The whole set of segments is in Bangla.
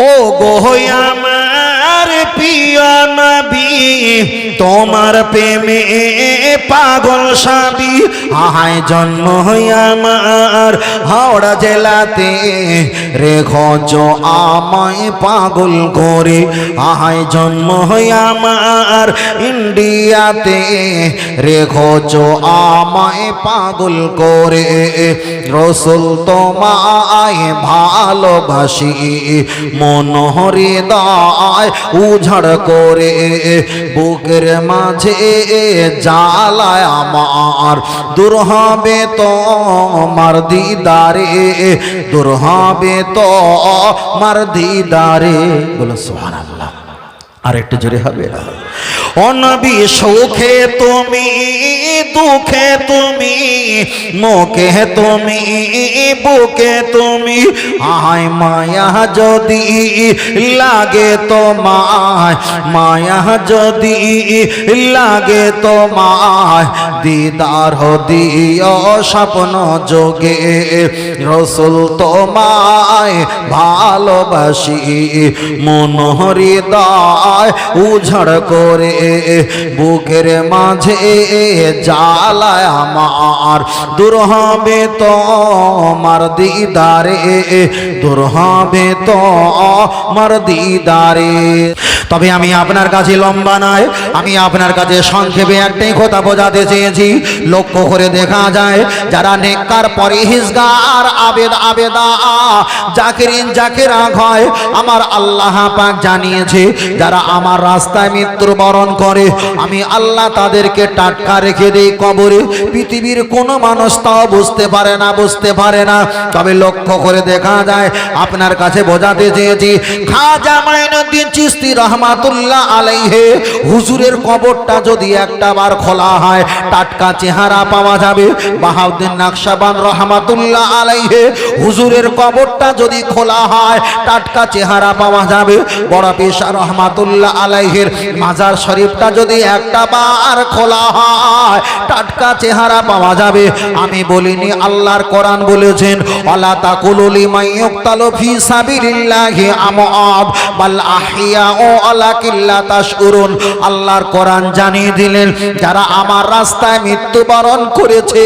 ও আমার তোমার প্রেমে পাগল সাবি। আহায় জন্ম আমার হাওড়া জেলাতে। রেখজ আমায় পাগল করে। আহায় জন্ম আমার ইন্ডিয়াতে। রেখজ আমায় পাগল করে। রসুল তোমায় ভালোবাসি। মনোহরে হৃদয় উঝড় করে বুকের মাঝে জ্বালায় আমার। দূর হবে তো মার দিদারে, দূর হবে তো মার দিদারে। বলো সোহান আল্লাহ আর একটু জোরে হবে অনবি সুখে তুমি, দুঃখে তুমি, মুখে তুমি, বুকে তুমি। আয় মায়া যদি লাগে তোমায়, মায়া যদি লাগে তোমায়, দিদার দিও স্বপ্ন যোগে। রসুল তোমায় ভালোবাসি হৃদয় উঝড় করে। বুকের মাঝে জালায় আমার। দূর হবে তো আমার দিদারে দূর হবে তো আমার দিদারে। তবে আমি আপনার কাছে লম্বা নয়, আমি আপনার কাছে সংক্ষেপে একটাই কথা বোঝাতে চেয়েছি। লক্ষ্য করে দেখা যায়, যারা নেককার, পরিহিজগার, আবেদ, আবেদা জাকিরিন জাকিরা হয়, আমার আল্লাহ পাক জানিয়েছে, যারা আমার রাস্তায় মৃত্যুবরণ করে, আমি আল্লাহ তাদেরকে টাটকা রেখে দেই কবরে। পৃথিবীর কোনো মানুষ তাও বুঝতে পারে না, বুঝতে পারে না। তবে লক্ষ্য করে দেখা যায়, আপনার কাছে বোঝাতে চেয়েছি, খাজা মাইনুদ্দিন চিস্তি রহমাতুল্লাহ আলাইহে, হুজুরের কবরটা যদি একটা বার খোলা হয়, টাটকা চেহারা পাওয়া যাবে। বাহাউদ্দিন নাকশাবান রহমাতুল্লাহ আলাইহে, হুজুরের কবরটা যদি খোলা হয়, টাটকা চেহারা পাওয়া যাবে। বড় পেশা রহমাতুল্লাহ আলাইহের, মাজার শরীফটা যদি একটা বার খোলা হয়, টাটকা চেহারা পাওয়া যাবে। আমি বলিনি, আল্লাহর কোরআন বলেছেন অলা তাকুলুলি মাইয়ুক্তালু ফি সাবিলিল্লাহি আমআদ বাল আহিয়া ও আল্লাহর কোরআন জানিয়ে দিলেন, যারা আমার রাস্তায় মৃত্যুবরণ করেছে,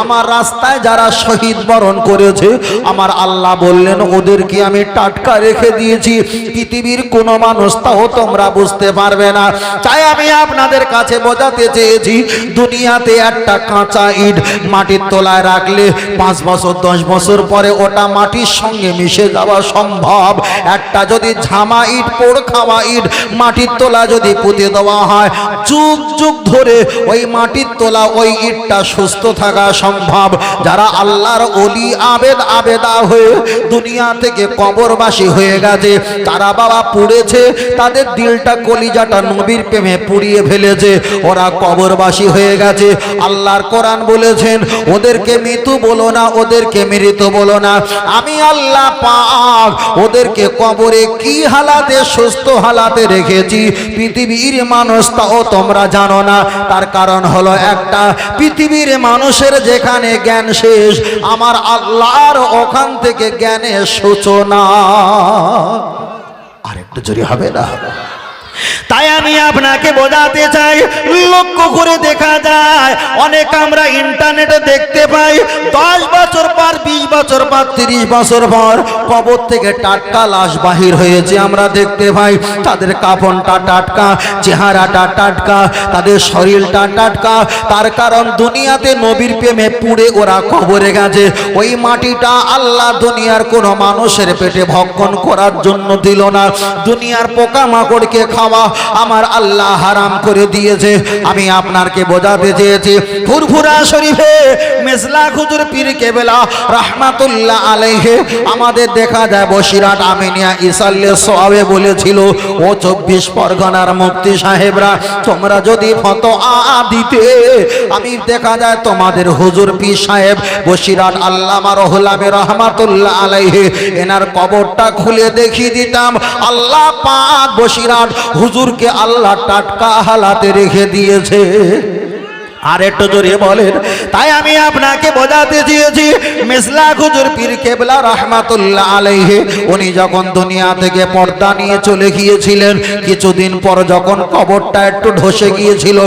আমার রাস্তায় যারা শহীদ বরণ করেছে, আমার আল্লাহ বললেন, ওদেরকে আমি টাটকা রেখে দিয়েছি। পৃথিবীর মানুষ তাও তোমরা বুঝতে পারবে না। চাই আমি আপনাদের কাছে বোঝাতে চেয়েছি, দুনিয়াতে একটা কাঁচা ইট মাটির তলায় রাখলে পাঁচ বছর, দশ বছর পরে ওটা মাটির সঙ্গে মিশে যাওয়া সম্ভব। একটা যদি ঝামা ইট পোড় খাওয়া ইট মাটির তোলা যদি পুঁতে দেওয়া হয়, যুগ যুগ ধরে ওই মাটির তোলা ওই ইটটা সুস্থ থাকা সম্ভব। যারা আল্লাহর অলি আবেদ, আবেদা হয়ে দুনিয়া থেকে কবরবাসী হয়ে গেছে, তারা বাবা পুড়েছে, তাদের দিলটা কলিজাটা নবীর প্রেমে পুড়িয়ে ফেলেছে, ওরা কবরবাসী হয়ে গেছে। আল্লাহর কোরআন বলেছেন, ওদেরকে মৃত্যু বলো না, ওদেরকে মৃত বলো না। আমি আল্লাহ পাক ওদেরকে কবরে কি হালাতে সুস্থ হালাতে রেখেছি। পৃথিবীর মানুষ তাও তোমরা জানো না। তার কারণ হলো একটা, পৃথিবীর মানুষের যেখানে জ্ঞান শেষ, আমার আল্লাহর ওখান থেকে জ্ঞানের সূচনা। আর একটু জোরে হবে না? তাই আমি আপনাকে বোঝাতে চাই, লক্ষ্য করে দেখা যায়, অনেক আমরা ইন্টারনেটে দেখতে পাই, দশ বছর পর, বিশ বছর পর, তিরিশ বছর পর, কবর থেকে টাটকা লাশ বাহির হয়েছে আমরা দেখতে পাই। তাদের কাপড়টা টাটকা, চেহারাটা টাটকা, তাদের শরীরটা টাটকা, তার কারণ দুনিয়াতে নবীর প্রেমে পুড়ে ওরা কবরে গেছে। ওই মাটিটা আল্লাহ দুনিয়ার কোনো মানুষের পেটে ভক্ষণ করার জন্য দিল না। দুনিয়ার পোকামাকড়কে খাওয়া আমার আল্লাহ হারাম করে দিয়েছে। আমি আপনাকে বোঝাতে চেয়েছি। ফুরফুরা শরীফে মেজলা খুজুর পীর কেবেলা রাহমাতুল্লাহ আলাইহে আমাদের দেখা যায় বসিরাট আমিনিয়া ইসাল্লে সোয়াবে বলেছিল, ও চব্বিশ পরগনার মুক্তি সাহেবরা, তোমরা যদি ফত আ দিতে, আমি দেখা যায় তোমাদের হুজুর পীর সাহেব বসিরাট আল্লামা রহুলামে রহমাতুল্লাহ আলাইহে, এনার কবরটা খুলে দেখিয়ে দিতাম। আল্লাহ পাক বসিরাট হুজুরকে আল্লাহ টাটকা হালাতে রেখে দিয়েছে। আর একটু জোরে বলেন, তাই আমি আপনাকে বোঝাতে চেয়েছি, মিসলা হুজুর পীর কেবলা রহমাতুল্লাহ আলাইহি, উনি যখন দুনিয়া থেকে পর্দা নিয়ে চলে গিয়েছিলেন, কিছুদিন পর যখন কবরটা একটু ধসে গিয়েছিল,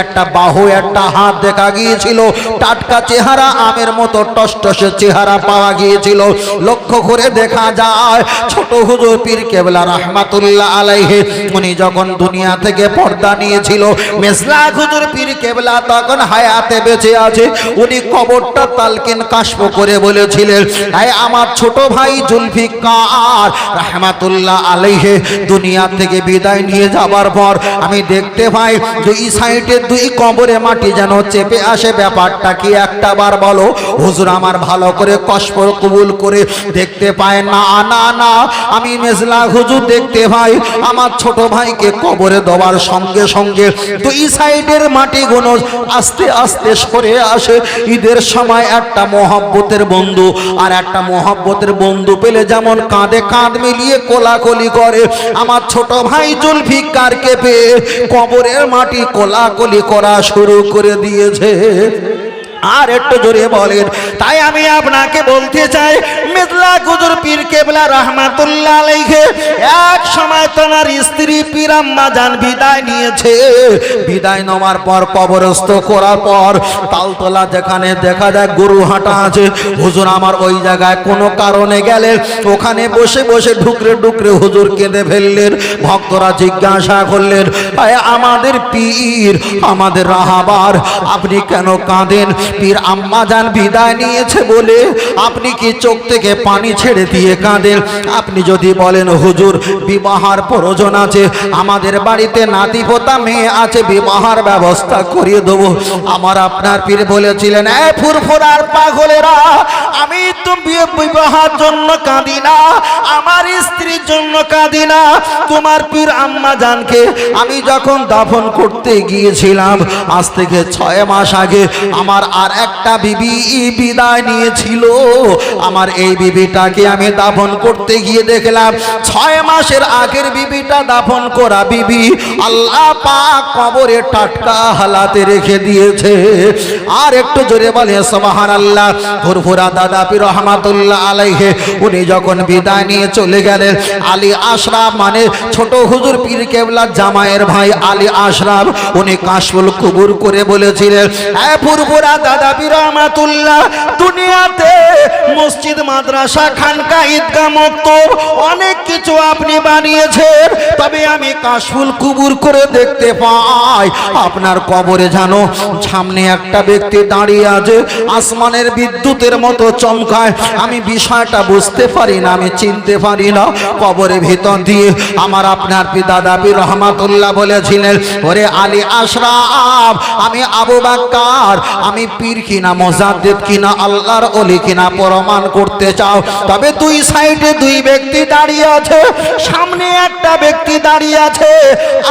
একটা বাহু, একটা হাত দেখা গিয়েছিল, টাটকা চেহারা, আমের মতো টসটসে চেহারা পাওয়া গিয়েছিল। লক্ষ্য করে দেখা যায়, ছোট হুজুর পীর কেবলা রহমাতুল্লাহ আলাইহি, উনি যখন দুনিয়া থেকে পর্দা নিয়েছিল, মেসলা হুজুর পীর কেবলা তখন হায়াতে বেঁচে আছে, উনি কবরটা তালকিন কাশপ করে বলেছিলেন তাই আমার ছোট ভাই জুলফিকার রহমাতুল্লাহ আলাইহে, দুনিয়া থেকে বিদায় নিয়ে যাবার পর আমি দেখতে পাই দুই সাইডে দুই কবরে মাটি যেন চেপে আসে। ব্যাপারটা কি একটা বার বলো? হুজুর আমার ভালো করে কষ্ট কবুল করে দেখতে পায় না না না। আমি মেজলা হুজুর দেখতে পাই, আমার ছোট ভাইকে কবরে দেওয়ার সঙ্গে সঙ্গে দুই সাইডের মাটিগুলো আস্তে আস্তে সরে আসে। ঈদের সময় একটা মহাব্বতের বন্ধু আর একটা মহাব্বতের বন্ধু পেলে যেমন কাঁধে কাঁধ মিলিয়ে কোলাকলি করে। আমার ছোট ভাই জুলফিকারকে পেয়ে কবরের মাটি কোলাকলি করা শুরু করে দিয়েছে। আর একটু জোরে বলেন। তাই আমি আপনাকে বলতে চাই মিদলা গুজুর পীর কেবলা রহমাতুল্লাহ আলাইহি, এক সময় তোমার স্ত্রী পীরাম্মা জান বিদায় নিয়েছে। বিদায় নেওয়ার পর কবরস্থ করার পর তালতলা যেখানে দেখা যায় গরু হাঁটা আছে, হুজুর আমার ওই জায়গায় কোনো কারণে গেলে ওখানে বসে বসে ঢুকরে ঢুকরে হুজুর কেঁদে ফেললেন, ভক্তরা জিজ্ঞাসা করলেন আমাদের পীর, আমাদের রাহাবার, আপনি কেন কাঁদেন? পীর আম্মা যান বিদায় নিয়েছে বলে আপনি কি চোখ থেকে পানি ছেড়ে দিয়ে কাঁদেন? আপনি যদি বলেন, হুজুর, বিবাহার প্রয়োজন আছে, আমাদের বাড়িতে নাতি পোতা মেয়ে আছে, বিবাহার ব্যবস্থা করিয়ে দেবো। আমার আপনার পীর বলেছিলেন, এ ফুরফুরার পাগলেরা, আমি তো বিয়ে বিবাহের জন্য কাঁদি না, আমার স্ত্রীর জন্য কাঁদি না। তোমার পীর আম্মা জানকে আমি যখন দাফন করতে গিয়েছিলাম, আজ থেকে ছয় মাস আগে আমার আর একটা বিবি বিদায় নিয়েছিল। আমার এই বিবিটাকে আমি দাফন করতে গিয়ে দেখলাম, ছয় মাসের আগের বিবিটা দাফন করা বিবি আল্লাহ পাক কবরে টাটকা হালাতে রেখে দিয়েছে। আর একটু জোরে বলে সমাহান আল্লাহ ফুরফুরা দাদা পীর রহমাতুল্লাহ আলাইহে, উনি যখন বিদায় নিয়ে চলে গেলেন, আলী আশরাফ মানে ছোট হুজুর পীর কেবলা জামাইয়ের ভাই আলী আশরাফ, উনি কাশফুল কুবুর করে বলেছিলেন এ ফুরফুরা দাদা মসজিদ, মাদ্রাসা, খানকা অনেক কিছু আপনি বানিয়েছেন। তবে আমি কাশফুল কুবুর করে দেখতে পাই। আপনার কবরে জানো সামনে একটা ব্যক্তি দাঁড়িয়ে আছে, আসমানের বিদ্যুতের মতো চমকায়। আমি বিষয়টা বুঝতে পারি না, আমি চিনতে পারি না। কবরের ভিতর দিয়ে আমার আপনার পিতা পীর রহমাতুল্লাহ বলেছিলেন, ওরে আলী আশরাফ, আমি আবু বাক্কার, আমি পীর কিনা, মোজাদ্দেদ কিনা, আল্লাহর অলি কিনা প্রমাণ করতে চাও। তবে দুই সাইডে দুই ব্যক্তি দাঁড়িয়ে আছে, সামনে একটা ব্যক্তি দাঁড়িয়ে আছে।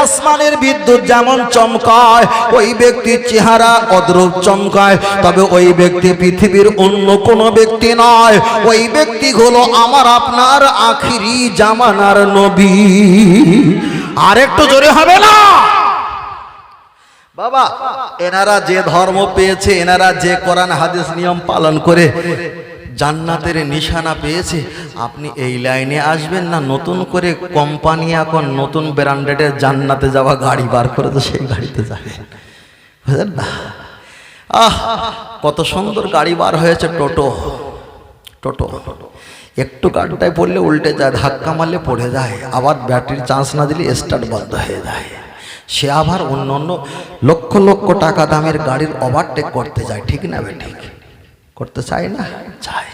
আসমানের বিদ্যুৎ যেমন চমকায়, ওই ব্যক্তির চেহারা অদ্রুপ চমকায়। তবে ওই ব্যক্তি পৃথিবীর অন্য কোনো ব্যক্তি নয়। ওই ব্যক্তি হলো আমার আপনার আখিরি জামানার নবী। আর একটু জোরে হবে না? বাবা, এনারা যে ধর্ম পেয়েছে, এনারা যে কোরআন, হাদিস নিয়ম পালন করে জান্নাতের নিশানা পেয়েছে, আপনি এই লাইনে আসবেন না, নতুন করে কোম্পানি এখন নতুন ব্র্যান্ডেডের জান্নাতে যাওয়া গাড়ি বার করে তো সেই গাড়িতে যাবেন। বুঝলেন না? আহ, কত সুন্দর গাড়ি বার হয়েছে, টোটো। টোটো। একটু গাড়িটায় পড়লে উল্টে যায়, ধাক্কা মারলে পড়ে যায়, আবার ব্যাটারির চান্স না দিলে স্টার্ট বন্ধ হয়ে যায়। সে আবার অন্য অন্য লক্ষ লক্ষ টাকা দামের গাড়ির ওভারটেক করতে যায়, ঠিক না ঠিক? করতে চায় না? চায়।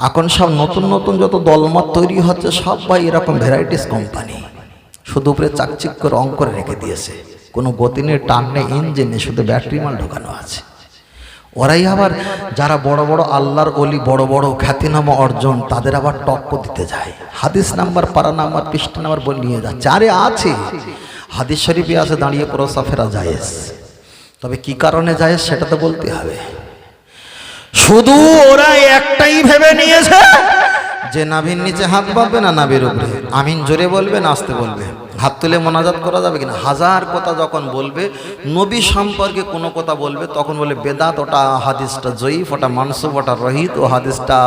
এখন সব নতুন নতুন যত দলমত তৈরি হচ্ছে, সব বা এরকম ভ্যারাইটিস কোম্পানি শুধু উপরে চাকচিক করে করে রেখে দিয়েছে। কোনো গতি নেই, টান নেই ইঞ্জিন নেই, শুধু ব্যাটারি মাল ঢোকানো আছে। ওরাই আবার যারা বড় বড় আল্লাহর অলি বড় বড় খ্যাতিনামা অর্জন, তাদের আবার টক্কর দিতে যায়। হাদিস নাম্বার, পারা নাম্বার, পৃষ্ঠা নাম্বার বলে নিয়ে যাচ্ছে আরে আছে, হাদিস শরীফে আছে, দাঁড়িয়ে প্রসাফেরা জায়েজ। তবে কি কারণে জায়েজ, সেটা তো বলতে হবে। শুধু ওরা একটাই ভেবে নিয়েছে যে নাভির নিচে হাত বাঁধবে না নাভির উপরে। আমিন জোরে বলবে না আসতে বলবে হাত তুলে মোনাজাত করা যাবে কিনা? হাজার কথা যখন বলবে, নবী সম্পর্কে কোনো কথা বলবে, তখন বলে, বেদাত ওটা হাদিসটা জয়ীফ, ওটা মানসুব, ওটা রহিত, ও হাদিসটা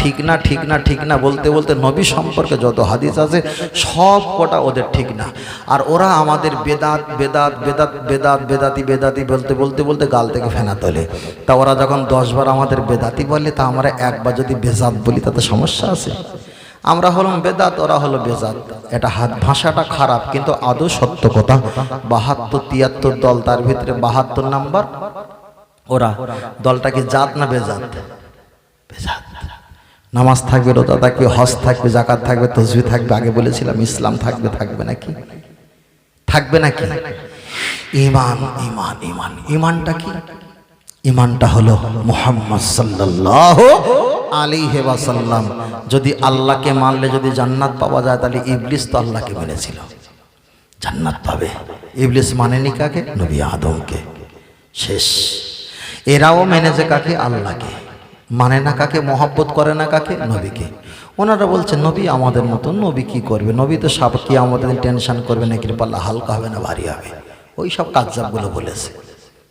ঠিক না ঠিক না ঠিক না বলতে বলতে নবী সম্পর্কে যত হাদিস আছে, সব কটা ওদের ঠিক না। আর ওরা আমাদের বেদাত বেদাত বেদাত বেদাত, বেদাতি বেদাতি বলতে বলতে বলতে গাল থেকে ফেনা তোলে। তা ওরা যখন দশবার আমাদের বেদাতি বলে, তা আমরা একবার যদি বেজাত বলি, তাতে সমস্যা আছে? আমরা হলাম বেদাত, ওরা হলো বেজাত। এটা হাত ভাষাটা খারাপ, কিন্তু আদৌ সত্য কথা। বাহাত্তর, তিয়াত্তর দল, তার ভিতরে বাহাত্তর নাম্বার। ওরা, দলটা কি জাত না বেজাত? নামাজ থাকবে, রোজা থাকবে, হজ থাকবে জাকাত থাকবে তসবি থাকবে, আগে বলেছিলাম ইসলাম থাকবে থাকবে নাকি? থাকবে নাকি? ইমান ইমান ইমান ইমানটা কি? ইমানটা হলো মোহাম্মদ সাল্লাল্লাহু আলাইহি ওয়াসাল্লাম, যদি আল্লাহকে মানলে যদি জান্নাত পাওয়া যায়, তাহলে ইবলিস তো আল্লাহকে মেনেছিল। জান্নাত পাবে। ইবলিস মানেনি কাকে? নবী আদমকে। শেষ। এরাও মেনেছে কাকে? আল্লাহকে। মানে না কাকে? মহব্বত করে না কাকে? নবীকে। ওনারা বলছে, নবী আমাদের মতো নবী কি করবে? নবী তো সব কি আমাদের টেনশন করবে না কৃপাল্লা হালকা হবে না, ভারী হবে। ওই সব কাজগুলো বলেছে।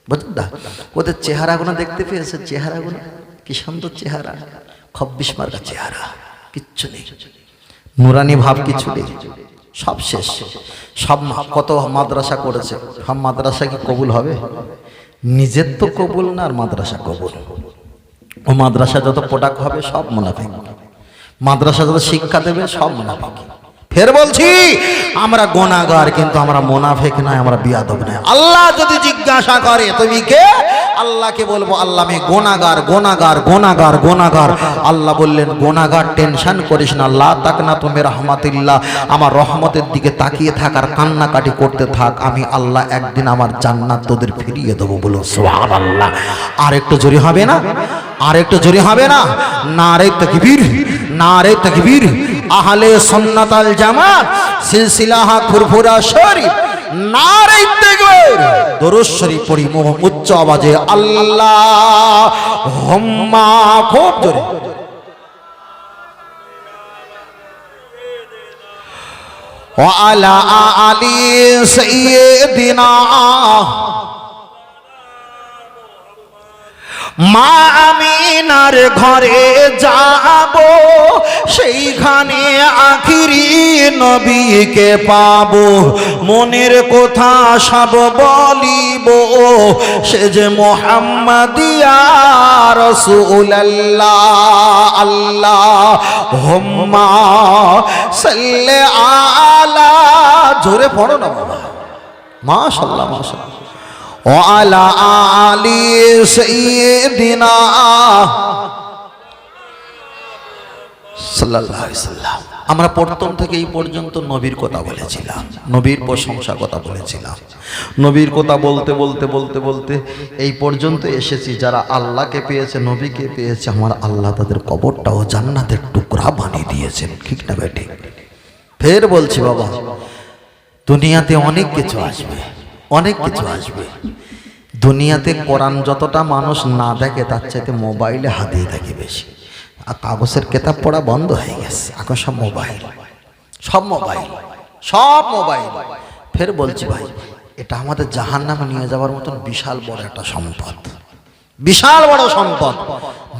বুঝলেন না? ওদের চেহারাগুলো দেখতে পেয়েছে? চেহারাগুলো কি সুন্দর চেহারা, খব্বিশ মার্কা চেহারা, কিচ্ছু নেই। নুরানি ভাব কিছু নেই। সব শেষ। সব কত মাদ্রাসা করেছে। সব মাদ্রাসা কি কবুল হবে? নিজের তো কবুল না, আর মাদ্রাসা কবুল। ও মাদ্রাসা যত প্রোডাক্ট হবে, সব মুনাফিক। মাদ্রাসা যত শিক্ষা দেবে, সব মুনাফিক। ফের বলছি, আমরা গোনাগার, কিন্তু আমরা মোনাফেক নাই আমরা বিয়াদব নাই আল্লাহ যদি জিজ্ঞাসা করে, তুমি কে? আল্লাহকে বলব, আল্লাহ, আমি গোনাগার গোনাগার গোনাগার গোনাগার। আল্লাহ বললেন, গোনাগার, টেনশন করিস না আল্লাহ তাক না তুমি রহমাতিল্লাহ আমার রহমতের দিকে তাকিয়ে থাক আর কান্নাকাটি করতে থাক, আমি আল্লাহ একদিন আমার জান্নাত তোদের ফিরিয়ে দেবো বলো সোহান আল্লাহ আর একটু জোরে হবে না? আর একটু জোরে হবে না? না রে তকবীর, না রে তকবীর আহলে সন্নাত আল জামাত সিলসিলাহা ফুরফুরা শরীফ নারে তাকবীর দরুদ শরীফ পড়ি মোহ উচ্চ আওয়াজে আল্লাহ হুম্মা খুব জোরে وعلى آل سيدنا মা আমিনার ঘরে যাব, সেইখানে আখিরি নবীকে পাব। মনের কথা সব বলিব, সে যে মোহাম্মদিয়া রসুল্লাহ আল্লাহ হোম্মা সাল্লে আলা। জোরে পড়ো না বাবা। মাশাল্লাহ মাশাল্লাহ وعلى آل سيدنا সাল্লাল্লাহু আলাইহি সাল্লাম আমরা প্রথম থেকে এই পর্যন্ত নবীর কথা বলেছিলাম নবীর প্রশংসা কথা বলেছিলাম নবীর কথা বলতে বলতে বলতে বলতে এই পর্যন্ত এসেছি যারা আল্লাহকে পেয়েছে নবীকে পেয়েছে আমার আল্লাহ তাদের কবরটাও জান্নাতের টুকরা বানিয়ে দিয়েছেন ঠিক না বেটি ফের বলছি বাবা দুনিয়াতে অনেক কিছু আসবে অনেক কিছু আসবে। দুনিয়াতে কোরআন যতটা মানুষ না দেখে, তার চাইতে মোবাইলে হাতিয়ে থাকে বেশি। আর কাগজের কেতাব পড়া বন্ধ হয়ে গেছে। এখন সব মোবাইল। সব মোবাইল। সব মোবাইল। ফের বলছি ভাই, এটা আমাদের জাহান নামে নিয়ে যাওয়ার মতন বিশাল বড় একটা সম্পদ। বিশাল বড় সম্পদ।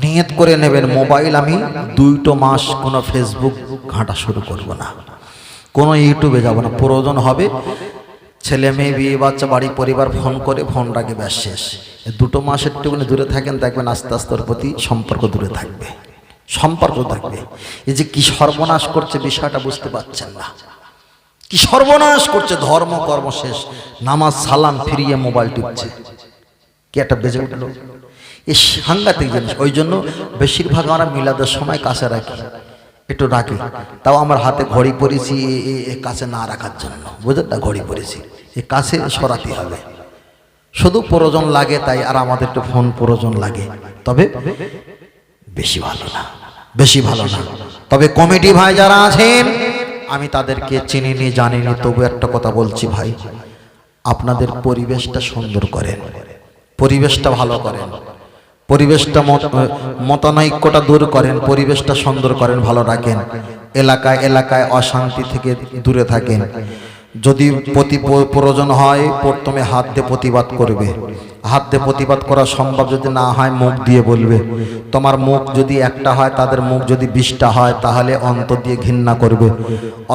নিয়ত করে নেবেন, মোবাইল আমি দুইটো মাস কোনো ফেসবুক ঘাঁটা শুরু করব না। কোনো ইউটিউবে যাব না। প্রয়োজন হবে ছেলে মেয়ে, বিয়ে, বাচ্চা, বাড়ি, পরিবার, ফোন করে ফোন রাখে, ব্যাস শেষ। দুটো মাসের একটুখানি দূরে থাকেন, দেখবেন আস্তে আস্তে ওর প্রতি সম্পর্ক দূরে থাকবে। সম্পর্ক থাকবে। এই যে কি সর্বনাশ করছে বিষয়টা বুঝতে পারছেন না। কি সর্বনাশ করছে, ধর্ম, কর্ম শেষ, নামাজ, সালাম, ফিরিয়ে মোবাইল টিপছে। কি একটা বেজে উঠল? এই সাংঘাতিক জিনিস। ওই জন্য বেশিরভাগ আমরা মিলাদের সময় কাছে রাখি। একটু রাখি তাও আমার হাতে ঘড়ি পরেছি কাছে না রাখার জন্য। বুঝলেন না? ঘড়ি পরেছি। এ কাছে সরাতে হবে। শুধু প্রয়োজন লাগে তাই আর আমাদের একটু ফোন প্রয়োজন লাগে। তবে বেশি ভালো না। বেশি ভালো না। তবে কমিটি ভাই যারা আছেন, আমি তাদেরকে চিনিনি জানিনি তবু একটা কথা বলছি ভাই। আপনাদের পরিবেশটা সুন্দর করেন। পরিবেশটা ভালো করেন। পরিবেশটা মতানৈক্যটা দূর করেন, পরিবেশটা সুন্দর করেন, ভালো রাখেন। এলাকায় এলাকায় অশান্তি থেকে দূরে থাকেন। যদি প্রতি প্রয়োজন হয়, প্রথমে হাত দিয়ে প্রতিবাদ করবে। হাত দিয়ে প্রতিবাদ করা সম্ভব যদি না হয়, মুখ দিয়ে বলবে। তোমার মুখ যদি একটা হয়, তাদের মুখ যদি বিশটা হয়, তাহলে অন্তর দিয়ে ঘৃণা করবে।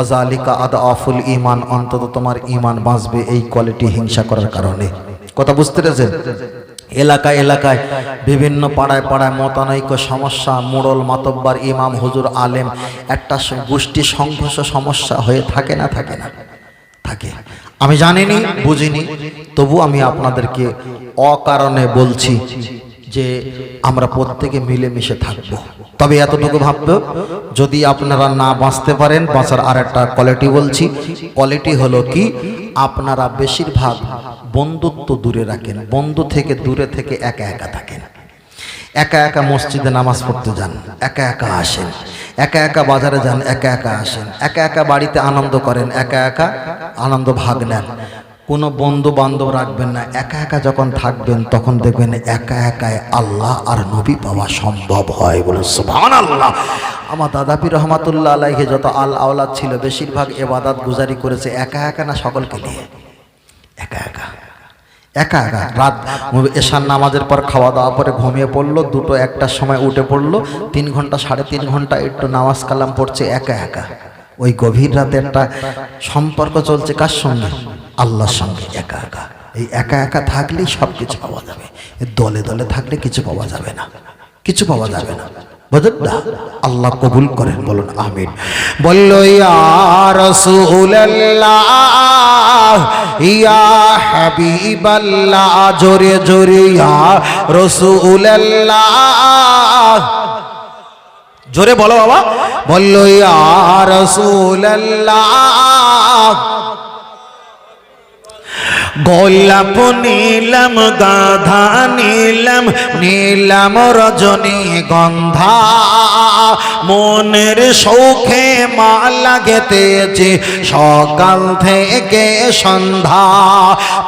অজালিকা আদা অফুল ইমান অন্তত তোমার ইমান বাঁচবে এই কোয়ালিটি হিংসা করার কারণে। কথা বুঝতে পেরেছেন? এলাকায় এলাকায়, বিভিন্ন পাড়ায় পাড়ায় মতানৈক্য সমস্যা, মোড়ল মাতব্বার ইমাম হুজুর আলেম, একটা গোষ্ঠী সংঘর্ষ সমস্যা হয়ে থাকে না থাকে না? থাকে। আমি জানিনি, বুঝিনি, তবু আমি আপনাদেরকে অকারণে বলছি যে আমরা প্রত্যেকে মিলেমিশে থাকব। তবে এতটুকু ভাববে, যদি আপনারা না বাঁচতে পারেন, বাঁচার আর একটা কোয়ালিটি বলছি। কোয়ালিটি হলো কি? আপনারা বেশিরভাগ বন্ধুত্ব দূরে রাখেন, বন্ধু থেকে দূরে থেকে একা একা থাকেন। একা একা মসজিদে নামাজ পড়তে যান, একা একা আসেন। একা একা বাজারে যান, একা একা আসেন। একা একা বাড়িতে আনন্দ করেন, একা একা আনন্দ ভাগ নেন। কোনো বন্ধু বান্ধব রাখবেন না, একা একা যখন থাকবেন, তখন দেখবেন একা একাই আল্লাহ আর নবী পাওয়া সম্ভব হয় বলে আল্লাহ আমার দাদাপি রহমাতুল্লাহ আলাইহে যত আল আওলাদ ছিল, বেশিরভাগ এবাদাত গুজারি করেছে একা একা না সকলকে নিয়ে? একা একা। একা একা। রাত এশার নামাজের পর খাওয়া দাওয়া পরে ঘুমিয়ে পড়ল, দুটো একটার সময় উঠে পড়ল, তিন ঘণ্টা, সাড়ে তিন ঘণ্টা একটু নামাজ কালাম পড়ছে, একা একা। ওই গভীর রাতে একটা সম্পর্ক চলছে কার সঙ্গে? আল্লাহর সঙ্গে একা একা। এই একা একা থাকলেই সব কিছু পাওয়া যাবে। দলে দলে থাকলে কিছু পাওয়া যাবে না। কিছু পাওয়া যাবে না। আল্লাহ কবুল করেন, বলুন আমিন। বলল, ইয়া রাসূলুল্লাহ, ইয়া জোরে জোরে, ইয়া জোরে বলো বাবা। বলল, ইয়া রাসূলুল্লাহ গোলাপ নীলম, গাধা নীলম নীলম রজনী গন্ধা। মনের সৌখে মা লাগেতেছে, সকাল থেকে সন্ধ্যা।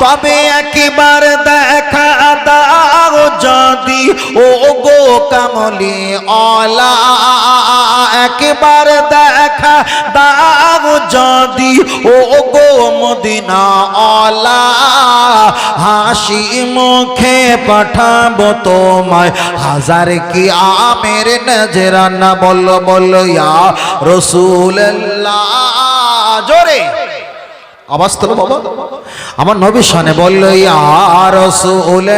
তবে একবার দেখা দাও যদি ও গো কামলি অলা একবার দেখা দাও যদি ও গো মদিনা অলা হাসি মুখে পাঠাবো তোমায়। হাজার কি আমের নজরানা বলো বলো ইয়া রসুল্লাহ জোরে। আওয়াজ বাবা। আমার নবী শোনে, বলল ইয়া রসুল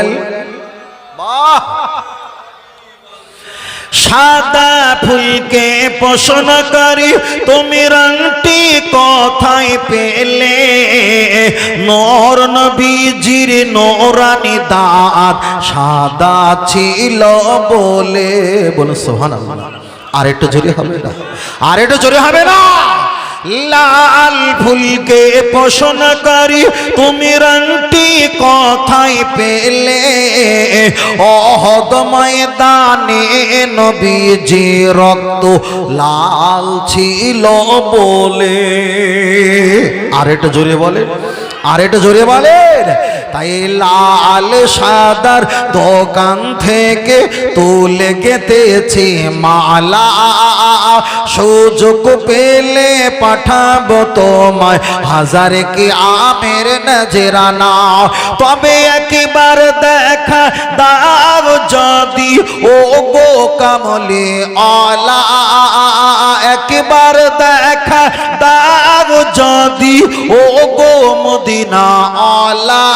সাদা ফুলকে পোষণ করি, তুমি রংটি কথায় পেলে? নর নবীজির নোরানি দাঁত সাদা ছিল বলে বলো সোহান আর একটু জোরে হবে না। আর একটু জোরে হবে না। লাল ফুলকে পোষণ করি, তুমি রংটি কথায় পেলে? অহদ ময়দানে নবীজি, রক্ত লাল ছিল বলে। আর এটা জোরে বলে আর একটু জোরে বলেন, তাই লাল সাদার দোকান থেকে তুলে গেতেছি মালা। সুযোগ পেলে পাঠাবো তোমায়, হাজার কি আমের নজরানা। তবে একবার দেখা দাও যদি ও গো কামলি অলা একবার দেখা দাও যদি ও গো মদিনা অলা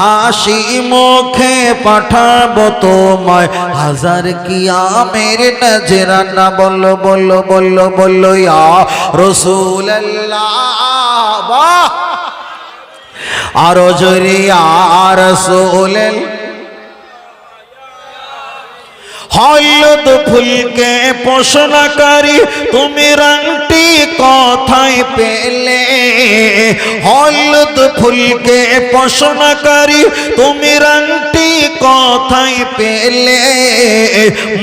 হাসি মুখে পাঠাবো তোমায়। হাজার কিয়ামের নজরানা বলল বলল বলল বলল, ইয়া রসুল্লাহ বাহ আরও জোরে আর হলুদ ফুলকে পোষণ করি তুমি রংটি কথায় পেলে? হলুদ ফুলকে পোষণ করি তুমি রংটি কথায় পেলে?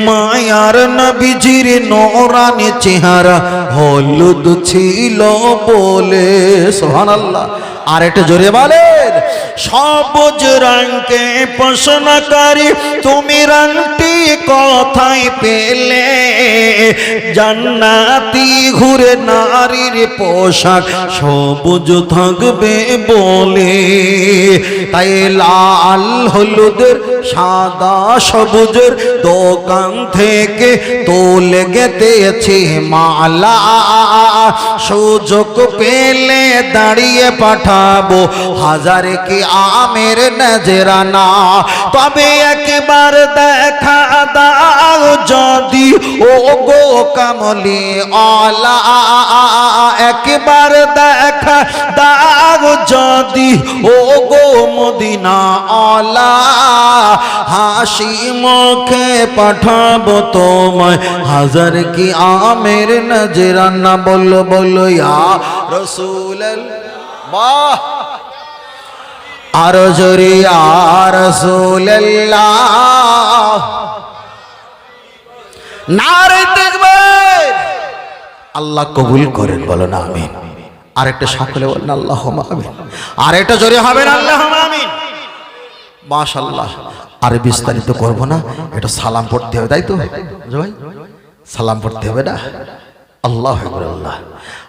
মায়ার নবীজির নোরানি চেহারা হলুদ ছিল বলে সোহান আল্লাহ আর একটু জোরে বলেন, সবুজ রঙকে প্রশ্নকারী তুমি রঙটি কোথায় পেলে? জান্নাতি ঘুরে নারীর পোশাক সবুজ থাকবে বলে। তাই লাল হলুদের, সাদা সবুজের দোকান থেকে তোলে গেতেছি মালা। সুযোগ পেলে দাঁড়িয়ে পাঠাবো হাজার কি আমের নজরানা। তবে একবার দেখা দাও যদি। ও গো কামলি অলা একবার দেখা দাও যদি। ও গো মদিনা অলা হাসি মুখে পাঠাবো তোমায়। হাজার কি আমের নজরানা, বলো বলো, ইয়া রসুল বাহ আল্লাহ কবুল করেন বলো না আমিন। আর একটা সকলে বলেন আল্লাহ আর একটা জোরে হবেন আল্লাহ আমিন। মাশাল্লাহ আর বিস্তারিত করব না, এটা সালাম পড়তে হবে, তাই তো? সালাম পড়তে হবে না? আল্লাহ আল্লাহ।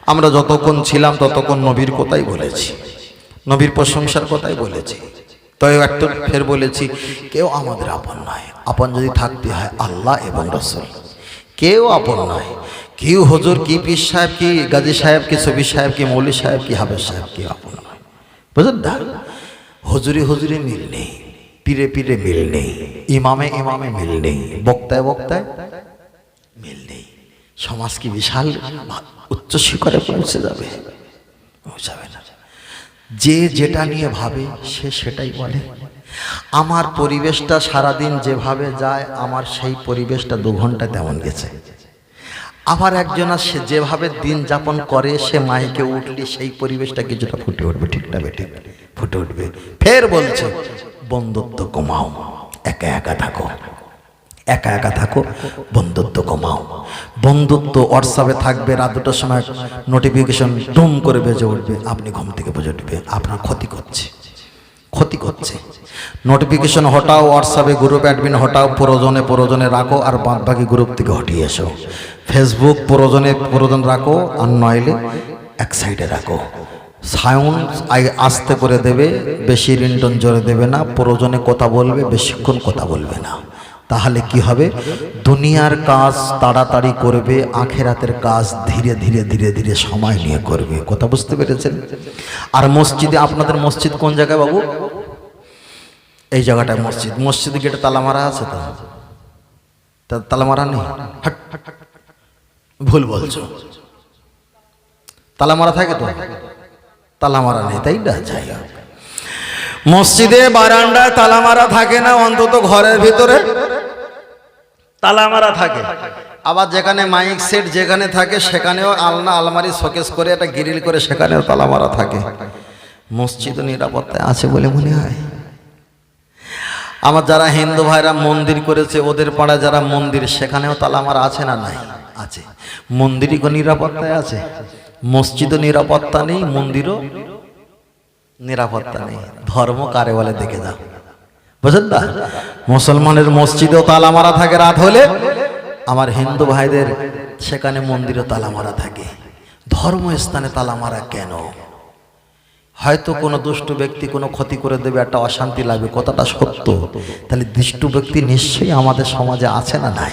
আমরা যতক্ষণ ছিলাম, ততক্ষণ নবীর কথাই বলেছি। নবীর প্রশংসার কথাই বলেছি। তবে একটা ফের বলেছি, কেউ আমাদের আপন নয়। আপন যদি থাকতে হয় আল্লাহ এবং রসুল। কেউ আপন নয়। কেউ হজুর, কি পীর সাহেব, কি গাজী সাহেব, কি সবি সাহেব, কি মৌলী সাহেব, কি হাবেজ সাহেব কি আপন নয়। বুঝলেন না? হজুরি হজুরি মিল নেই। পীরে পীরে মিল নেই। ইমামে ইমামে মিল নেই। বক্তায় বক্তায় সমাজ কি বিশাল উচ্চ শিখরে পৌঁছে যাবে? পৌঁছাবে না। যে যেটা নিয়ে ভাবে, সে সেটাই বলে। আমার পরিবেশটা সারাদিন যেভাবে যায়, আমার সেই পরিবেশটা দু ঘণ্টা তেমন গেছে। আবার একজনা সে যেভাবে দিন যাপন করে, সে মাইকে উঠলে সেই পরিবেশটা কিছুটা ফুটে উঠবে, ঠিকটা বেঠিক ফুটে উঠবে। ফের বলছে, বন্ধুত্ব কমাও, একা একা থাকো। একা একা থাকো, বন্ধুত্ব কমাও। বন্ধুত্ব হোয়াটসঅ্যাপে থাকবে, রাত দুটোর সময় নোটিফিকেশন ডুম করে বেজে উঠবে, আপনি ঘুম থেকে বেজে উঠবে আপনার ক্ষতি করছে। ক্ষতি করছে। নোটিফিকেশন হটাও হোয়াটসঅ্যাপে গ্রুপ অ্যাডমিন হটাও, প্রয়োজনে প্রয়োজনে রাখো আর বাদ বাকি গ্রুপ থেকে হটিয়ে এসো। ফেসবুক প্রয়োজনে প্রয়োজন রাখো আর নইলে এক সাইডে রাখো। সাউন্ড আস্তে করে দেবে, বেশি রিন্টন জোরে দেবে না, প্রয়োজনে কথা বলবে, বেশিক্ষণ কথা বলবে না। তাহলে কি হবে? দুনিয়ার কাজ তাড়াতাড়ি করবে, আখেরাতের কাজ ধীরে ধীরে ধীরে ধীরে সময় নিয়ে করবে। কথা বুঝতে পেরেছেন? আর মসজিদে, আপনাদের মসজিদ কোন জায়গায় বাবু? এই জায়গাটায় মসজিদ। মসজিদে গেটে তালা মারা আছে তো? তালা মারা নেই। ভুল বলছো। তালা মারা থাকে তো? তালা মারা নেই, তাই না? যাই মসজিদে, বারান্দায় তালা মারা থাকে না, অন্তত ঘরের ভিতরে। তালা মারা থাকে। আবার যেখানে মাইক সেট যেখানে থাকে, সেখানেও আলনা আলমারি শোকেস করে একটা গ্রিল করে সেখানেও তালা মারা থাকে। মসজিদ নিরাপত্তায় আছে বলে মনে হয়। আমার যারা হিন্দু ভাইরা মন্দির করেছে, ওদের পাড়ায় যারা মন্দির, সেখানেও তালা আছে না নাই? আছে। মন্দিরই নিরাপত্তায় আছে? মসজিদও নিরাপত্তা নেই, মন্দিরও নিরাপত্তা নেই। ধর্ম কারে বলে? দেখে যাও। বুঝলেন না? মুসলমানের মসজিদেও তালা মারা থাকে রাত হলে, আমার হিন্দু ভাইদের সেখানে মন্দিরেও তালা মারা থাকে। ধর্মস্থানে তালা মারা কেন? হয়তো কোনো দুষ্ট ব্যক্তি কোনো ক্ষতি করে দেবে, একটা অশান্তি লাগবে, কথাটা সত্য। তাহলে দুষ্ট ব্যক্তি নিশ্চয়ই আমাদের সমাজে আছে না নাই?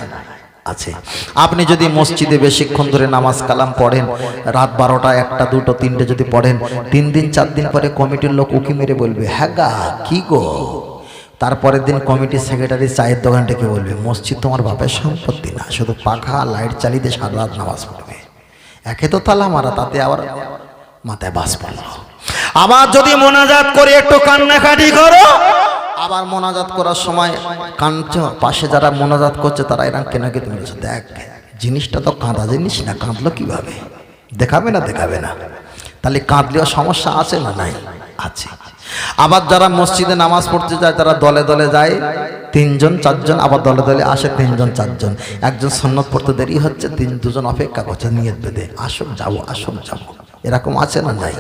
আছে। আপনি যদি মসজিদে বেশিক্ষণ ধরে নামাজ কালাম পড়েন, রাত বারোটা, একটা, দুটো, তিনটে যদি পড়েন, তিন দিন, চার দিন পরে কমিটির লোক উকি মেরে বলবে হ্যাঁ গা, কি গো? তারপরের দিন কমিটির সেক্রেটারি চায়ের দোকানটাকে বলবে? মসজিদ তোমার বাপের সম্পত্তি না, শুধু পাখা, লাইট চালিয়ে দিয়ে সারা রাত নামাজ পড়বে। একে তো তালা মারা, তাতে আবার মাথায় বাস পড়ল। আবার যদি মোনাজাত করে একটু কান্নাকাটি করো, আবার মোনাজাত করার সময় কাঁদছ পাশে যারা মোনাজাত করছে তারা এরকম কেনাকে তুমি দেখ, জিনিসটা তো কাঁদা জিনিস না, কাঁদলো কীভাবে? দেখাবে না দেখাবে না। তাহলে কাঁদলেও সমস্যা আছে না নাই? আছে। আবার যারা মসজিদে নামাজ পড়তে যায়, তারা দলে দলে যায়। তিনজন, চারজন, আবার দলে দলে আসে তিনজন, চারজন। একজন সন্ন্যত পড়তে দেরি হচ্ছে, তিন, দুজন অপেক্ষা করছে, নিয়ত বেঁধে, আসুক যাব আসুক যাব এরকম আছে না নাই?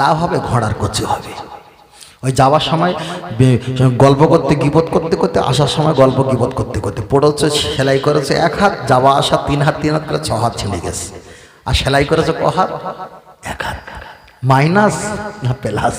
লাভ হবে, ঘোড়ার কচু হবে। ওই যাওয়ার সময় গল্প করতে, গিবত করতে করতে, আসার সময় গল্প গিবত করতে করতে পড়েছে, সেলাই করেছে, এক হাত যাওয়া, আসা, তিন হাত তিন হাত করে ছ হাত ছিঁড়ে গেছে। আর সেলাই করেছে ক হাত? এক হাত। মাইনাস না প্লাস?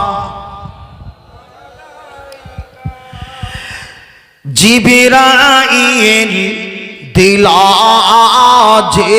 জিবিরাইল দিলা যে